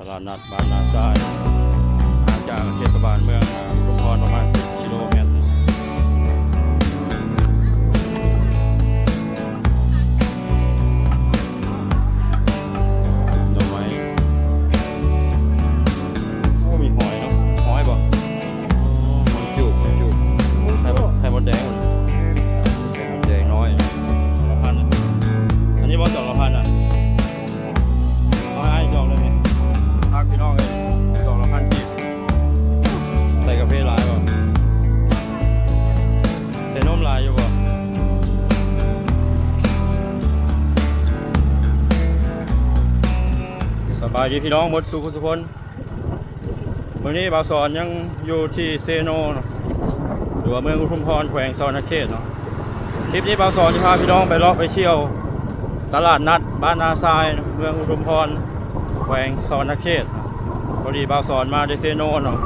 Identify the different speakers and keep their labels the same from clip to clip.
Speaker 1: ตลาดนัดบ้านนาซายห่างจากเทศบาลเมืองชุมพรประมาณ10 ดีพี่น้องหมดสุขสุขคนวันนี้บ่าวสอนยังอยู่ที่เซโนนะหรือว่าเมืองอุทุมพรแขวงซอนาเขตเนาะคลิปนี้บ่าวสอนจะพาพี่น้องไปเลาะไปเที่ยว ตลาดนัดบ้านนาทรายเนะเมืองอุทุมพรแขวงซอนาเขตพอดีบ่าวสอนมาที่เซโนเนาะ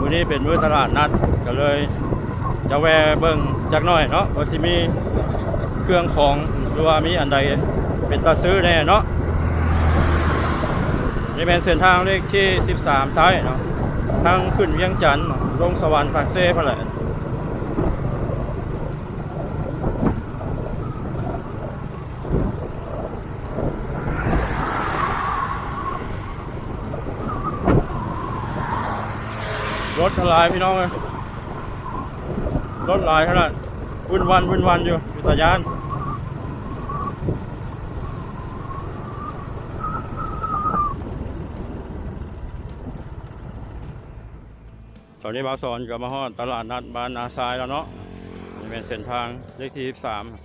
Speaker 1: วันนี้เป็นมื้อตลาดนัดก็เลย จะแวะเบิ่งจักหน่อยเนาะว่าสิมีเครื่องของหรือว่ามีอันใดเป็นตาซื้อแน่เนาะ นี่เป็นเส้นทางเลขที่ 13 ท้ายเนาะทางขึ้นเวียงจันทน์ลงสวรรค์ปากเซ่พะแหละรถลายพี่น้องเลยรถลายขนาดวุ่นวันวุ่นวันอยู่อยู่ตะยาน ตอนนี้บาสอนกับมาฮอดตลาดนัดบ้านนาซายแล้วเนาะนี่เป็นเส้นทางเลขที่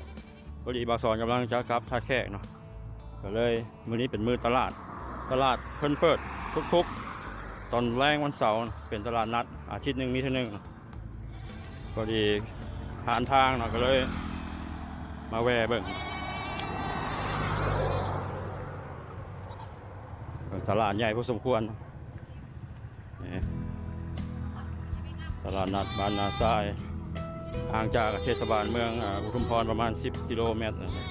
Speaker 1: 13พอดีบาสอนกำลังจะกลับท่าแขกเนาะก็เลยมื้อนี้เป็นมื้อตลาด ตลาดเพิ่นเปิดทุกๆ ตอนแรงวันเสาร์เป็นตลาดนัด อาทิตย์หนึ่งมีเท่านึงพอดีผ่านทางเนาะก็เลย มาแวะเบิ่งตลาดใหญ่พอสมควร ลาดนัดบ้านนาซายห่างจากเทศบาลเมืองอุทุมพรประมาณ 10 กิโลเมตรนะครับ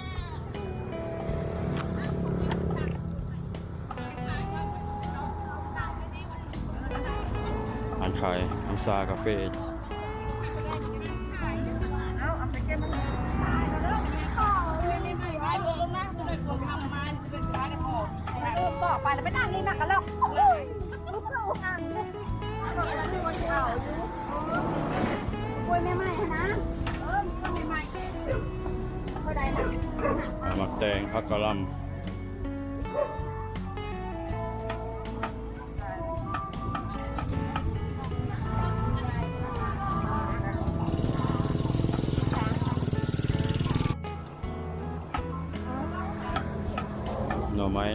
Speaker 1: อันขายอันซากาเฟ่
Speaker 2: ไปแล้วไปนั่งนี่นักกันแล้ว แม่ไม้นะเออมีกล้วยแม่ไม้เท่าใดนะ
Speaker 1: หมักแตงผักกะหล่ำหน่อไม้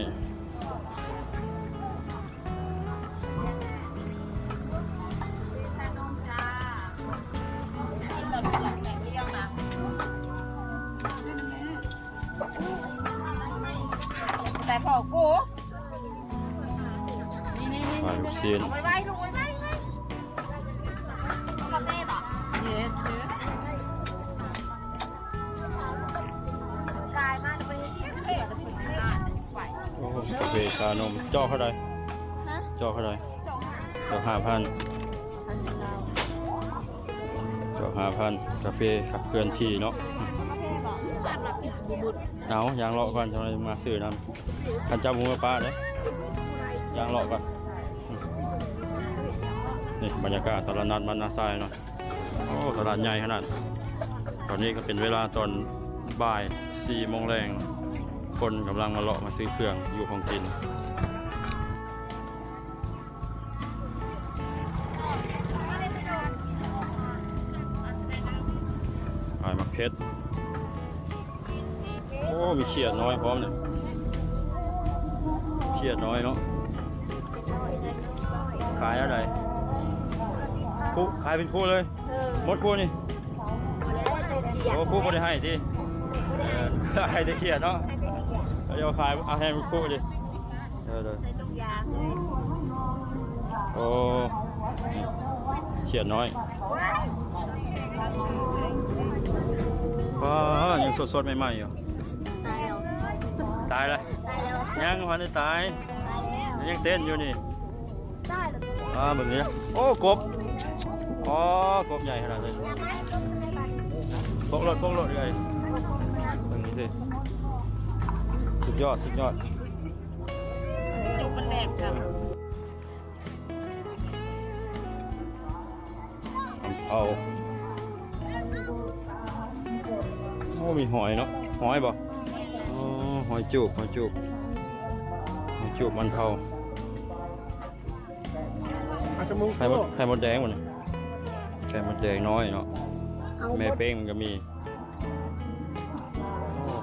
Speaker 2: อ้
Speaker 1: โหกาแฟชานมจาะเท่าไร
Speaker 2: ฮะ
Speaker 1: จาะเท่าไร
Speaker 2: จง
Speaker 1: เจาะห้าพันจาะห้าพันกาแฟขับเคลื่อนที่เนาะ
Speaker 2: บ้านรับผิดบุตร
Speaker 1: เอายางเลาะก่อนจะมาซื้อนำขันจับหมูกับปลาเด้ยางเลาะก่อนนี่บรรยากาศตลาดนัดมันนาซายเนาะโอ้ตลาดใหญ่ขนาด ตอนนี้ก็เป็นเวลาตอนบ่ายสี่โมงแรง คนกำลังมาเลาะมาซื้อเครื่องอยู่ของกินขายมักเพชร โอ้ มีเขียดน้อยพร้อมเนี่ยเขียดน้อยเนาะ ขายอะไรคู่ขายเป็นคู่เลย
Speaker 2: เออ
Speaker 1: หมดคู่นี่
Speaker 2: อยาก
Speaker 1: โอ้คู่ไม่ได้ให้ที่เออให้ได้เขียดเนาะ แล้วเดี๋ยวขายเอาให้เป็นคู่ดิเออเดี๋ยว
Speaker 2: ใส่ตรงยาง
Speaker 1: โอ้นี่เขียดน้อยว้ายังสดๆใหม่ๆอยู่
Speaker 2: ตายแล้ว
Speaker 1: ตายแล้ว
Speaker 2: ตายแล้ว
Speaker 1: ยังพันได้ตาย
Speaker 2: ตายแล้ว
Speaker 1: มันยังเต้นอยู่นี่
Speaker 2: ได้เหรอ
Speaker 1: อ่าแบบนี้นะโอ้กบอ๋อกบใหญ่ขนาดเลย
Speaker 2: อยากให้ลูกให้ไป
Speaker 1: พกรถพกรถเลยแบบนี้สิ สุดยอด สุดยอด
Speaker 2: ลูกมันแหลกจ้ะ
Speaker 1: เอาโอ้มีหอยเนาะ หอยบ่อ๋อหอยจูบ หอยจูบ หอยจูบมันเทา
Speaker 3: อาจจะมุง
Speaker 1: ไข่มดไข่มดแดงมันไข่มดแดงน้อยเนาะ
Speaker 2: เอา
Speaker 1: แม่เป้งมันก็มี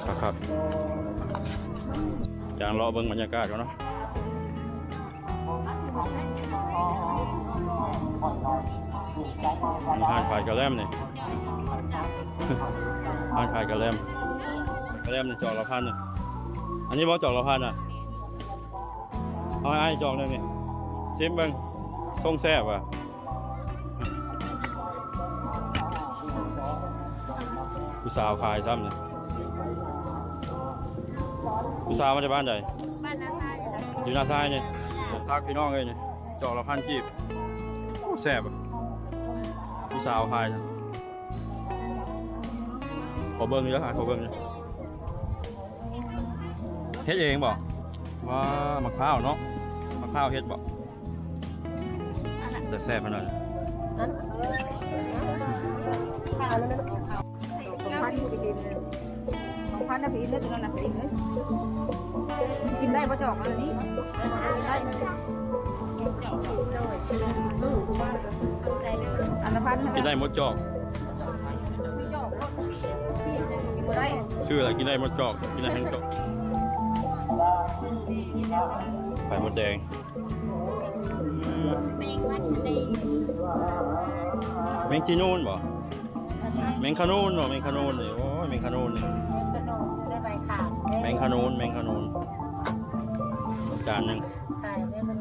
Speaker 1: ครับครับ จางรอเบิ่งบรรยากาศก่อนเนาะมีห้านขายกระแลมนี่ห้านขายกระแลมกระแลมนี่จอกละพันน่ะอันนี้บ่จอกละพันอะเอาให้ไอ้จอกเลยนี่ชิมเบิ่งทรงแซ่บอะผู้สาวขายซ้ำเนี่ย ผู้สาวมาจากบ้านใด
Speaker 2: บ้านนาทาย
Speaker 1: อยู่หน้าซ้ายเนี่ยทักพี่น้องเลยเนี่ยจอกละพันกีบโอ้แซ่บอะผู้สาวขายนะขอเบิ้งเยอะค่ะขอเบิ้งเยอะเฮ็ดเองบอกว่ามะพร้าวเนาะมะพร้าวเฮ็ดบอกจะแซ่บขนาดไหน
Speaker 2: พันนะพี่เลือกตัวนั้นนะพี่เลยกินได้ปะจอกอะไรนี้ได้อันละพัน
Speaker 1: กินได้หมดจอก
Speaker 2: พี่จอกพี่กินได้
Speaker 1: ชื่ออะไรกินได้หมดจอกกินได้ทั้งจอกไข่มดแดงอืม
Speaker 2: แมงวันทะเล
Speaker 1: แมงจีนูนบ่แมงขนูนบ่แมงขนูนนี่โอ้ยแมงขนูนนี่
Speaker 2: กระ
Speaker 1: แมงขนูนแมงขนูนจานหนึ่ง
Speaker 2: ตายแม่มัน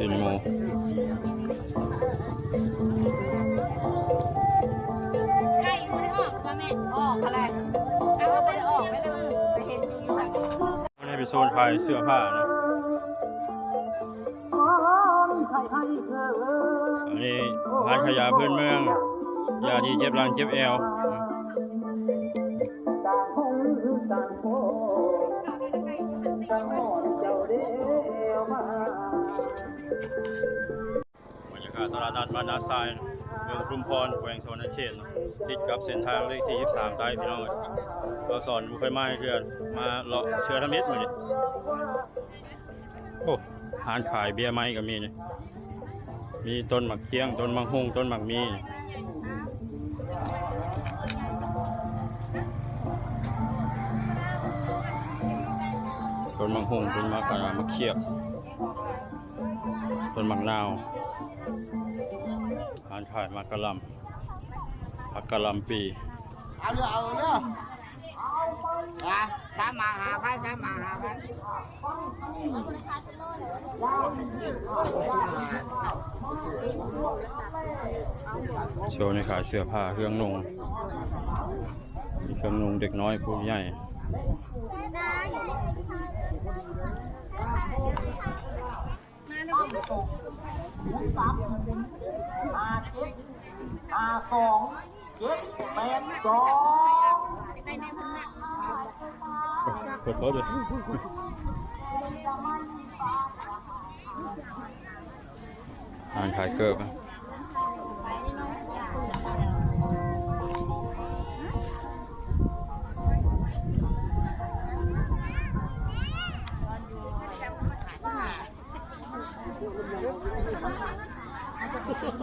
Speaker 1: สินหมู
Speaker 2: ใกล้ไม่ออกป่ะแม่ออกอะไรเอาไปออกไปเลยไปเห็นอยู่อยู่แบบ
Speaker 1: อันนี้เป็นโซนขายเสื้อผ้าเนาะอันนี้ร้านขายยาพื้นเมืองยาดีเจ็บหลังเจ็บแอวากาศตลาดนัดบานนาทรายเมืองชุมพรแขวงสวรรณเขตเนาะติดกับเส้นทางเลขที่ 23ใต้พี่น้องเอ้ยเราสอนบุคคลมาให้เพื่อนมาเลาะเชื้อทมิตรมาดิโอ้หานขายเบียร์ไม้ก็มีนี่มีต้นหมักเคียงต้นมังฮุงต้นหมักมีต้นมังฮุงต้นมะกะมะเขียบต้นมักนาวานขายมะกะหลำผักกะหลำปี
Speaker 3: เอาเรือเอาเรืออะสามมาหาพันสามมาหาพัน
Speaker 1: โชว์ในขายเสื้อผ้าเครื่องนุ่งมีเครื่องนุ่งเด็กน้อยผู้ใหญ่
Speaker 3: ห้าสองเจ็ดแปดสอง
Speaker 1: ขอโทษด้วยอ่านขายเกิบอะ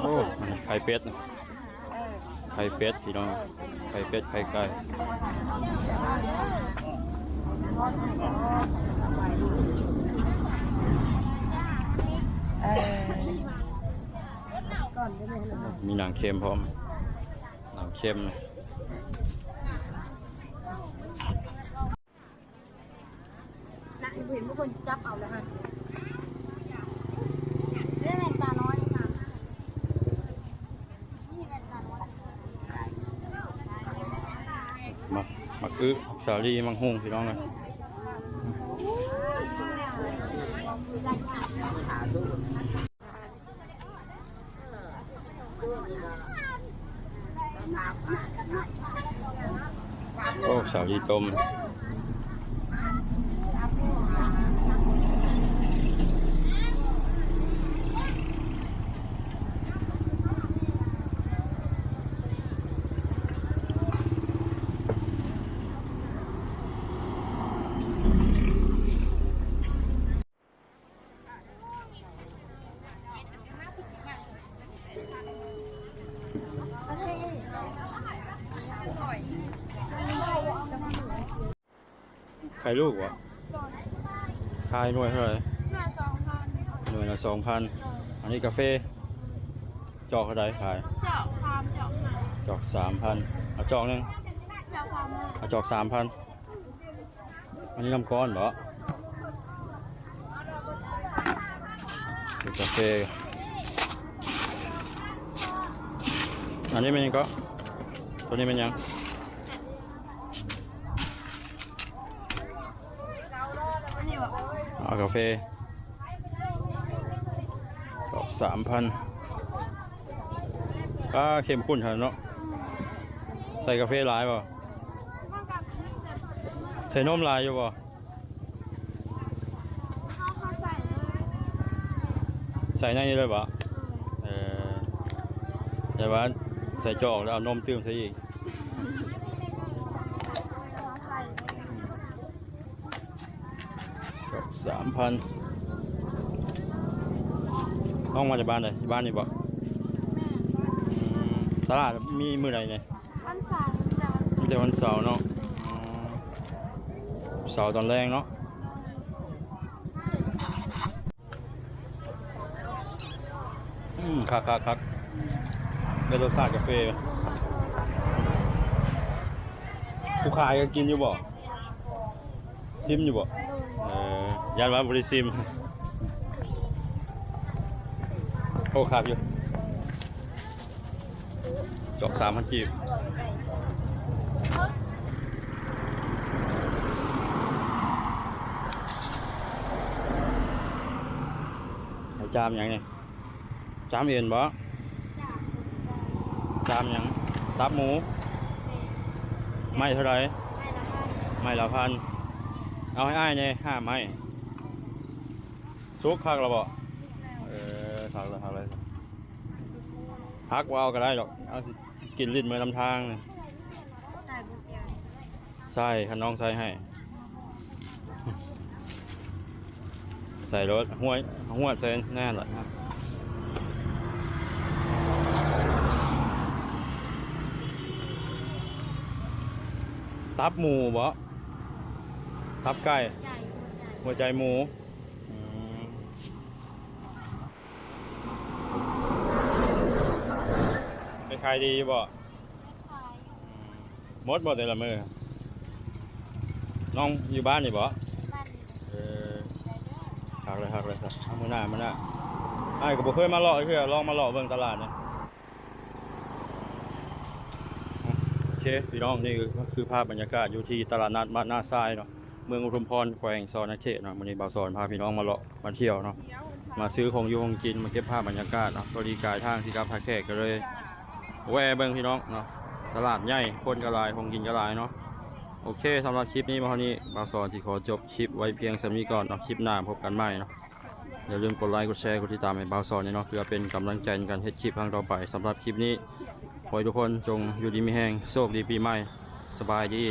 Speaker 1: โอ้ไข่เป็ดนะไข่เป็ดพี่น้องไข่เป็ดไข่ไก่มีหนังเค็มพร้อม หนังเค็ม
Speaker 2: นะเห็นผู้คนจับเอาแล้วฮะ อึ
Speaker 1: สาลีมังฮุงพี่น้องเลยโอ้สาลีต้ม ไข่ลูกวะขายหน่วยเท่าไหร่
Speaker 2: ห้าสองพัน
Speaker 1: หน่วยละสองพันอันนี้กาแฟจอกเท่าไหร่ขาย
Speaker 2: เจาะความเจาะหาง
Speaker 1: จอกสามพันเอาจอกหนึง
Speaker 2: เจาะความ
Speaker 1: เอาจอกสามพันอันนี้น้ำก้อนเหรอดูกาแฟอันนี้เป็นยังก็ตัวนี้เป็นยัง
Speaker 2: อันนี้แบบ
Speaker 1: เอากาแฟจอกสามพันก็เข้มข้นเถอเนาะ ใส่กาแฟหลายเปล่า
Speaker 2: มันกับ
Speaker 1: ใส่นมหลายอยู่เปล่า
Speaker 2: ข้าวข้าวใส่
Speaker 1: ในนี้เลยเปล่าเออแต่ว่าใส่จอกแล้วเอานมตื้มใส่อีก
Speaker 2: ใส่
Speaker 1: สามพันน้องมาจากบ้านไหนบ้านนี่บ่อืมตลาดมีมือไหนเนี่ย
Speaker 2: อันสามจะ
Speaker 1: มีแต่วันเสาร์เนาะอ๋อเสาร์ตอนแรงเนาะอืมคักคักคักเป็นรสชาติกาแฟผู้ขายก็กินอยู่บ่ซิมอยู่บ่เออ ยันว่าบริซิมโอ้ครับอยู่จอกสามพันกีบเอาจามหยังนี่ยจามเอ็นบ่จามหยังตับหมู ไม่เท่าไรไม่ละพัน เอาให้อ้ายเนี่ยห้าไม้ ทุกพักเราบอกเออพักแล้วพักเลยพักว่าเอาก็ได้หรอกเอาสิกินลิ้นมือลำทางน่ะ
Speaker 2: ใส่บุกเดียว
Speaker 1: ใส่ขน้องใส่ให้ ใส่รถห้วยห้วยใส่แน่นเลยครับตับหมูบ่ตับไก่
Speaker 2: ใหญ่
Speaker 1: หัวใจหมูอืมไป ขายดีบ่
Speaker 2: ขาย
Speaker 1: หมดบ่แต่ละมือน้องอยู่บ้านนี่บ่
Speaker 2: บ้าน
Speaker 1: เออหักเลยหักเลยสักเอามือหน้ามือหน้าไอ้ายก็บ่เคยมาเลาะคือลองมาเลาะเบิ่งตลาดเนี่ยโอเคพี่น้องนี่ก็คือภาพบรรยากาศอยู่ที่ตลาดนัดบ้านหน้าทรายเนาะเมืองอุทุมพรแขวงซอนาเขตเนาะวันนี้บ่าวสอนพาพี่น้องมาเลาะมาเที่ยวเนาะ
Speaker 2: เดียว
Speaker 1: มาซื้อของอยู่ของกินมาเก็บภาพบรรยากาศเนาะพอดีกายทางที่กับพาแขกก็เลย แวเบิ้งพี่น้องเนาะตลาดใหญ่คนกระลายของกินกระลายเนาะโอเคสำหรับคลิปนี้มาเท่านี้บาวสอนที่ขอจบคลิปไว้เพียงสำนี้ก่อนเนาะคลิปหน้าพบกันใหม่เนาะอย่าลืมกดไลค์กดแชร์กดติดตามให้บาวสอนเนี่ยเนาะเพื่อเป็นกำลังใจในการเฮ็ดคลิปครั้งต่อไปสำหรับคลิปนี้ขอให้ทุกคนจงอยู่ดีมีแห้งโชคดีปีใหม่สบายดี